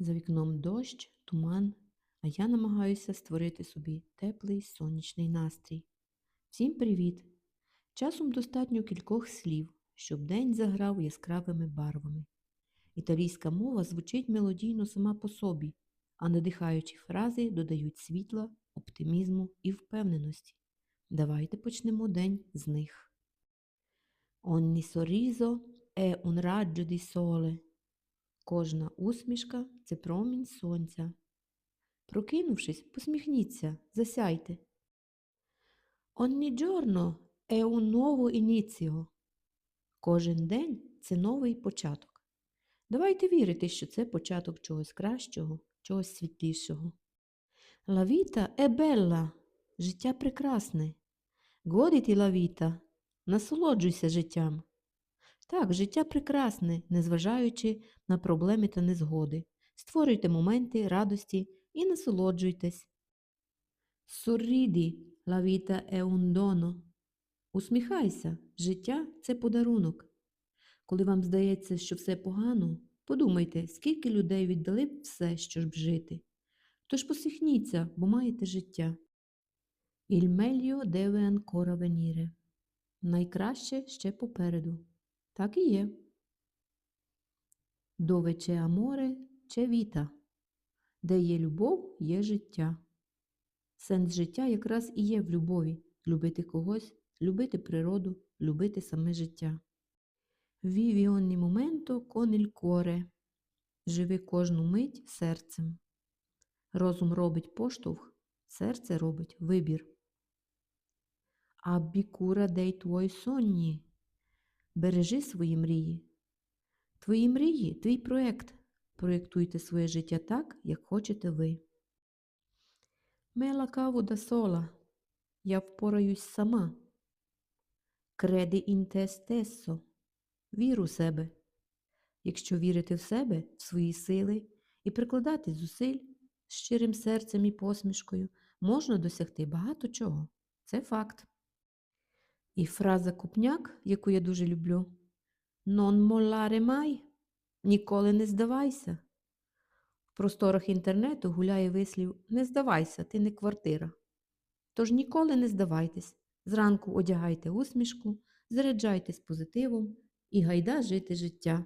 За вікном дощ, туман, а я намагаюся створити собі теплий сонячний настрій. Всім привіт! Часом достатньо кількох слів, щоб день заграв яскравими барвами. Італійська мова звучить мелодійно сама по собі, а надихаючі фрази додають світла, оптимізму і впевненості. Давайте почнемо день з них. Ogni sorriso è un raggio di. Кожна усмішка це промінь сонця. Прокинувшись, посміхніться, засяйте. Ogni giorno è un nuovo inizio. Кожен день це новий початок. Давайте вірити, що це початок чогось кращого, чогось світлішого. La vita è bella. Життя прекрасне. Goditi la vita. Насолоджуйся життям. Так, життя прекрасне, незважаючи на проблеми та незгоди. Створюйте моменти радості і насолоджуйтесь. Sorridi, un dono. Усміхайся, життя це подарунок. Коли вам здається, що все погано, подумайте, скільки людей віддали б все, щоб жити. Тож посміхніться, бо маєте життя. Il meglio deve ancora. Найкраще ще попереду. Так і є. C'è amore, c'è vita. Де є любов, є життя. Сенс життя якраз і є в любові любити когось, любити природу, любити саме життя. Ogni momento con il. Живи кожну мить серцем. Розум робить поштовх, серце робить вибір. Cura dei tuoi sogni. Бережи свої мрії. Твої мрії твій проєкт. Проєктуйте своє життя так, як хочете ви. La cavo da sola. Я впораюсь сама. Credi in te stesso. Вір у себе. Якщо вірити в себе, в свої сили і прикладати зусиль щирим серцем і посмішкою, можна досягти багато чого. Це факт. І фраза купняк, яку я дуже люблю Non mollare mai – ніколи не здавайся. В просторах інтернету гуляє вислів Не здавайся, ти не квартира. Тож ніколи не здавайтесь. Зранку одягайте усмішку, заряджайтесь позитивом і гайда жити життя.